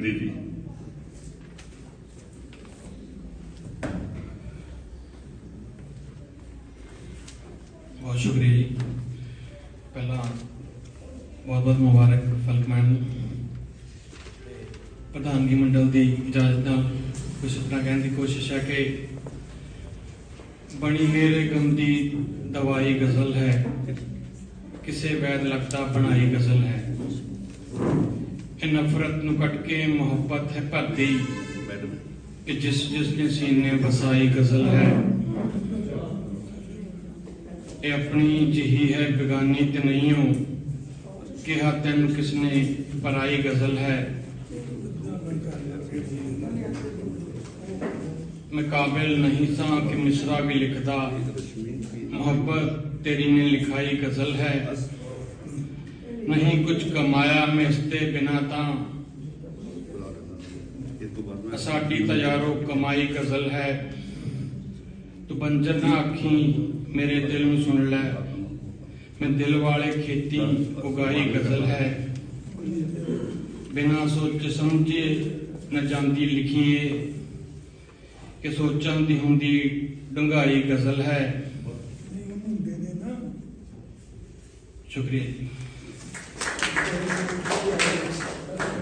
ਬੇਨਤੀ ਜੀ ਬਹੁਤ ਸ਼ੁਕਰੀਆ ਜੀ। ਪਹਿਲਾਂ ਬਹੁਤ ਬਹੁਤ ਮੁਬਾਰਕ ਫਲਕ ਮੈਮ ਪ੍ਰਧਾਨਗੀ ਮੰਡਲ ਦੀ ਇਜਾਜ਼ਤ ਨਾਲ ਕੁਝ ਆਪਣਾ ਕਹਿਣ ਦੀ ਕੋਸ਼ਿਸ਼ ਹੈ ਕਿ ਬਣੀ ਮੇਰੇ ਗਮ ਦੀ ਦਵਾਈ ਗਜ਼ਲ ਹੈ, ਕਿਸੇ ਵੈਦ ਲਗਤਾ ਬਣਾਈ ਗਜ਼ਲ ਹੈ। ਇਹ ਨਫ਼ਰਤ ਨੂੰ ਕੱਟ ਕੇ ਮੁਹੱਬਤ ਹੈ ਭਰਦੀ ਮੈਡਮ ਕਿ ਜਿਸ ਜਿਸ ਨੇ ਸੀਨੇ ਵਸਾਈ ਗਜ਼ਲ ਹੈ ਇਹ ਆਪਣੀ ਜਿਹੀ ਹੈ ਬੇਗਾਨੀ ਤੇ ਨਹੀਂ ਹੋ ਕਿਹਾ ਤੈਨੂੰ ਕਿਸਨੇ ਪਰਾਈ ਗਜ਼ਲ ਹੈ ਮੈਂ ਕਾਬਿਲ ਨਹੀਂ ਸਾਂ ਕਿ ਮਿਸਰਾ ਵੀ ਲਿਖਦਾ ਮੁਹੱਬਤ ਤੇਰੀ ਨੇ ਲਿਖਾਈ ਗਜ਼ਲ ਹੈ ਨਹੀਂ ਕੁਝ ਕਮਾਇਆ ਮੈਂ ਇਸ ਤੇ ਬਿਨਾ ਤਾਂ। ਇਹ ਤੋਂ ਬਾਅਦ ਸਾਡੀ ਤਯਾਰੋ ਕਮਾਈ ਗਜ਼ਲ ਹੈ। ਤੂੰ ਬੰਜਰ ਨਾ ਆਖੀ, ਮੇਰੇ ਦਿਲ ਨੂੰ ਸੁਣ ਲੈ। ਮੈਂ ਦਿਲ ਵਾਲੇ ਖੇਤੀ ਉਗਾਈ ਗਜ਼ਲ ਹੈ। ਬਿਨਾ ਸੋਚ ਸਮਝੇ, ਨਾ ਜਾਂਦੀ ਲਿਖੀਏ। ਕਿ ਸੋਚਾਂ ਦੀ ਹੁੰਦੀ ਡੰਗਾਈ ਗਜ਼ਲ ਹੈ। ਸ਼ੁਕਰੀਆ। And stuff.